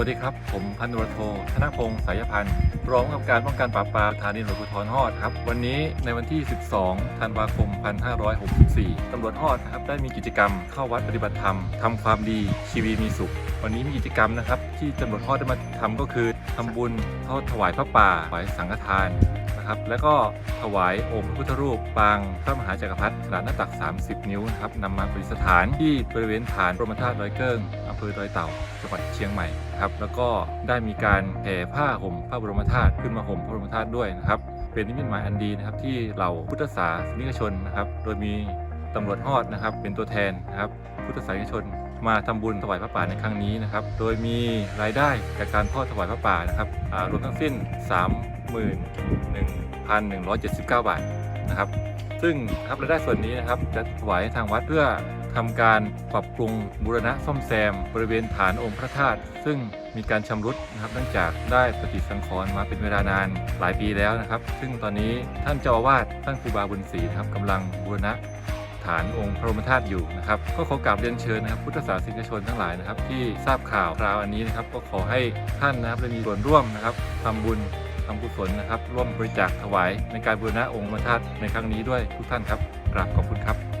วัสดีครับ ผมพันตำรวจโทธนพงศ์สายพันธ์รองผู้กำกับการป้องกันปราบปรามสถานีตำรวจภูธรฮอดครับ วันนี้ในวันที่ 12 ธันวาคม 2564 ตำรวจฮอดนะครับได้มีกิจกรรมเข้าวัดปฏิบัติธรรมทำความดีชีวีมีสุข วันนี้มีกิจกรรมนะครับที่ตำรวจฮอดได้มาทำก็คือทำบุญทอดถวายพระป่าถวายสังฆทานนะครับแล้วก็ถวายองค์พระพุทธรูปปางพระมหาจักรพรรดิขนาดหน้าตัก 30 นิ้วนะครับนำมาประดิษฐานที่บริเวณฐานพระมธาตุดอยเกิ้งอำ เภอดอยเต่าจังหวัดเชียงใหม่ครับแล้วก็ได้มีการแผ่ผ้าห่มพระบรมธาตุขึ้นมาห่มพระบรมธาตุด้วยนะครับเป็นนิมิตหมายอันดีนะครับที่เหล่าพุทธศาสนิกชนนะครับ โดยมีตำรวจฮอดนะครับ เป็นตัวแทนนะครับ พุทธศาสนิกชนมาทำบุญถวายพระป่าในครั้งนี้นะครับ โดยมีรายได้จากการทอดถวายพระป่านะครับรวมทั้งสิ้น 31,179 บาทนะครับ ซึ่งครับรายได้ส่วนนี้นะครับจะถวายให้ทางวัดเพื่อ ทำการปรับปรุงบูรณะซ่อมแซม บริเวณฐานองค์พระธาตุซึ่งมีการชำรุดนะครับเนื่องจากได้ปฏิสังขรณ์มาเป็นเวลานานหลายปีแล้วนะครับ ซึ่งตอนนี้ท่านเจ้าอาวาสท่านครูบาบุญศรีนะครับกำลังบูรณะฐานองค์พระบรมธาตุอยู่นะครับก็ขอกราบเรียนเชิญนะครับ พุทธศาสนิกชนทั้งหลายนะครับ ที่ทราบข่าวคราวอันนี้นะครับ ก็ขอให้ท่านนะครับได้มีส่วนร่วมนะครับทำบุญทำกุศลนะครับ ร่วมบริจาคถวายในการบูรณะองค์พระธาตุในครั้งนี้ด้วยทุกท่านครับกราบขอบคุณครับ